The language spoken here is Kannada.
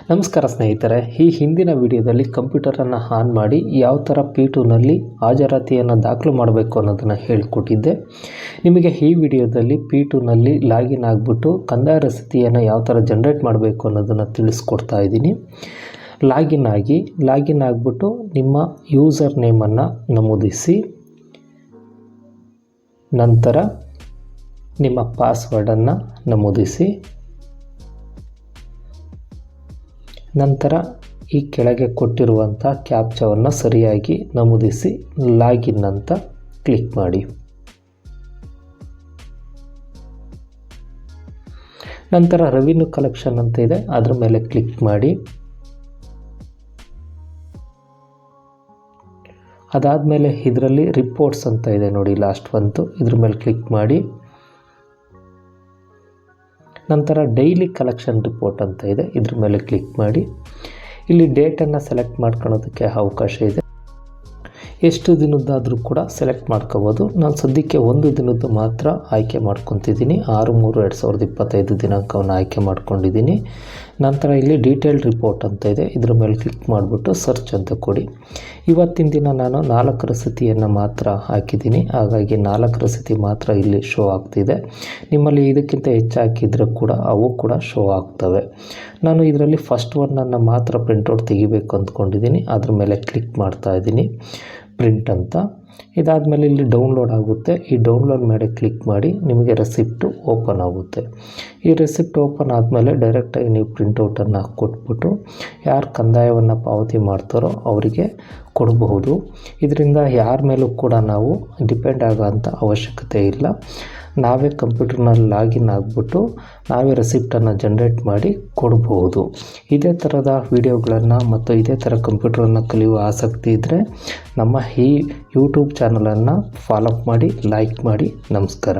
ನಮಸ್ಕಾರ ಸ್ನೇಹಿತರೆ, ಈ ಹಿಂದಿನ ವಿಡಿಯೋದಲ್ಲಿ ಕಂಪ್ಯೂಟರನ್ನು ಆನ್ ಮಾಡಿ ಯಾವ ಥರ ಪಿ ಟೂನಲ್ಲಿ ಹಾಜರಾತಿಯನ್ನು ದಾಖಲು ಮಾಡಬೇಕು ಅನ್ನೋದನ್ನು ಹೇಳಿಕೊಟ್ಟಿದ್ದೆ. ನಿಮಗೆ ಈ ವಿಡಿಯೋದಲ್ಲಿ ಪಿ ಟೂನಲ್ಲಿ ಲಾಗಿನ್ ಆಗಿಬಿಟ್ಟು ಕಂದಾಯ ರಸೀತಿಯನ್ನು ಯಾವ ಥರ ಜನ್ರೇಟ್ ಮಾಡಬೇಕು ಅನ್ನೋದನ್ನು ತಿಳಿಸ್ಕೊಡ್ತಾ ಇದ್ದೀನಿ. ಲಾಗಿನ್ ಆಗಿ, ಲಾಗಿನ್ ಆಗಿಬಿಟ್ಟು ನಿಮ್ಮ ಯೂಸರ್ ನೇಮನ್ನು ನಮೂದಿಸಿ, ನಂತರ ನಿಮ್ಮ ಪಾಸ್ವರ್ಡನ್ನು ನಮೂದಿಸಿ ನಂತರ ಈ ಕೆಳಗೆ ಕೊಟ್ಟಿರುವಂಥ ಕ್ಯಾಪ್ಚವನ್ನು ಸರಿಯಾಗಿ ನಮೂದಿಸಿ ಲಾಗಿನ್ ಅಂತ ಕ್ಲಿಕ್ ಮಾಡಿ. ನಂತರ ರೆವಿನ್ಯೂ ಕಲೆಕ್ಷನ್ ಅಂತ ಇದೆ, ಅದರ ಮೇಲೆ ಕ್ಲಿಕ್ ಮಾಡಿ. ಅದಾದಮೇಲೆ ಇದರಲ್ಲಿ ರಿಪೋರ್ಟ್ಸ್ ಅಂತ ಇದೆ ನೋಡಿ ಲಾಸ್ಟ್ ಬಂತು ಇದ್ರ ಮೇಲೆ ಕ್ಲಿಕ್ ಮಾಡಿ. ನಂತರ ಡೈಲಿ ಕಲೆಕ್ಷನ್ ರಿಪೋರ್ಟ್ ಅಂತ ಇದೆ. ಇದ್ರ ಮೇಲೆ ಕ್ಲಿಕ್ ಮಾಡಿ. ಇಲ್ಲಿ ಡೇಟನ್ನು ಸೆಲೆಕ್ಟ್ ಮಾಡ್ಕೊಳ್ಳೋದಕ್ಕೆ ಅವಕಾಶ ಇದೆ. ಎಷ್ಟು ದಿನದ್ದಾದರೂ ಕೂಡ ಸೆಲೆಕ್ಟ್ ಮಾಡ್ಕೋಬೋದು. ನಾನು ಸದ್ಯಕ್ಕೆ ಒಂದು ದಿನದ್ದು ಮಾತ್ರ ಆಯ್ಕೆ ಮಾಡ್ಕೊತಿದ್ದೀನಿ. ಆರು, ಮೂರು, ಎರಡು ಸಾವಿರದ ಇಪ್ಪತ್ತೈದು ದಿನಾಂಕವನ್ನು ಆಯ್ಕೆ ಮಾಡ್ಕೊಂಡಿದ್ದೀನಿ. ನಂತರ ಇಲ್ಲಿ ಡೀಟೇಲ್ ರಿಪೋರ್ಟ್ ಅಂತ ಇದೆ. ಇದ್ರ ಮೇಲೆ ಕ್ಲಿಕ್ ಮಾಡಿಬಿಟ್ಟು ಸರ್ಚ್ ಅಂತ ಕೊಡಿ. ಇವತ್ತಿನ ದಿನ ನಾನು ನಾಲ್ಕರ ಸ್ಥಿತಿಯನ್ನು ಮಾತ್ರ ಹಾಕಿದ್ದೀನಿ. ಹಾಗಾಗಿ ನಾಲ್ಕರ ಸತಿ ಮಾತ್ರ ಇಲ್ಲಿ ಶೋ ಆಗ್ತಿದೆ. ನಿಮ್ಮಲ್ಲಿ ಇದಕ್ಕಿಂತ ಹೆಚ್ಚು ಹಾಕಿದರೆ ಕೂಡ ಅವು ಕೂಡ ಶೋ ಆಗ್ತವೆ. ನಾನು ಇದರಲ್ಲಿ ಫಸ್ಟ್ ಒನ್ನನ್ನು ಮಾತ್ರ ಪ್ರಿಂಟೌಟ್ ತೆಗಿಬೇಕು ಅಂದ್ಕೊಂಡಿದ್ದೀನಿ. ಅದ್ರ ಮೇಲೆ ಕ್ಲಿಕ್ ಮಾಡ್ತಾ ಇದ್ದೀನಿ. ಪ್ರಿಂಟ್ ಅಂತ ಇದಾದಮೇಲೆ ಇಲ್ಲಿ ಡೌನ್ಲೋಡ್ ಆಗುತ್ತೆ. ಈ ಡೌನ್ಲೋಡ್ ಮೇಲೆ ಕ್ಲಿಕ್ ಮಾಡಿ ನಿಮಗೆ ರೆಸಿಪ್ಟು ಓಪನ್ ಆಗುತ್ತೆ. ಈ ರೆಸಿಪ್ಟ್ ಓಪನ್ ಆದಮೇಲೆ ಡೈರೆಕ್ಟಾಗಿ ನೀವು ಪ್ರಿಂಟೌಟನ್ನು ಕೊಟ್ಬಿಟ್ಟು ಯಾರು ಕಂದಾಯವನ್ನು ಪಾವತಿ ಮಾಡ್ತಾರೋ ಅವರಿಗೆ ಕೊಡಬಹುದು. ಇದರಿಂದ ಯಾರ ಮೇಲೂ ಕೂಡ ನಾವು ಡಿಪೆಂಡ್ ಆಗೋಂಥ ಅವಶ್ಯಕತೆ ಇಲ್ಲ. ನಾವೇ ಕಂಪ್ಯೂಟರ್ನಲ್ಲಿ ಲಾಗಿನ್ ಆಗಿಬಿಟ್ಟು ನಾವೇ ರೆಸಿಪ್ಟನ್ನು ಜನ್ರೇಟ್ ಮಾಡಿ ಕೊಡಬಹುದು. ಇದೇ ಥರದ ವೀಡಿಯೋಗಳನ್ನು ಮತ್ತು ಇದೇ ಥರ ಕಂಪ್ಯೂಟರನ್ನು ಕಲಿಯುವ ಆಸಕ್ತಿ ಇದ್ದರೆ ನಮ್ಮ ಈ ಯೂಟ್ಯೂಬ್ ಚಾನಲನ್ನು ಫಾಲೋಅಪ್ ಮಾಡಿ ಲೈಕ್ ಮಾಡಿ ನಮಸ್ಕಾರ.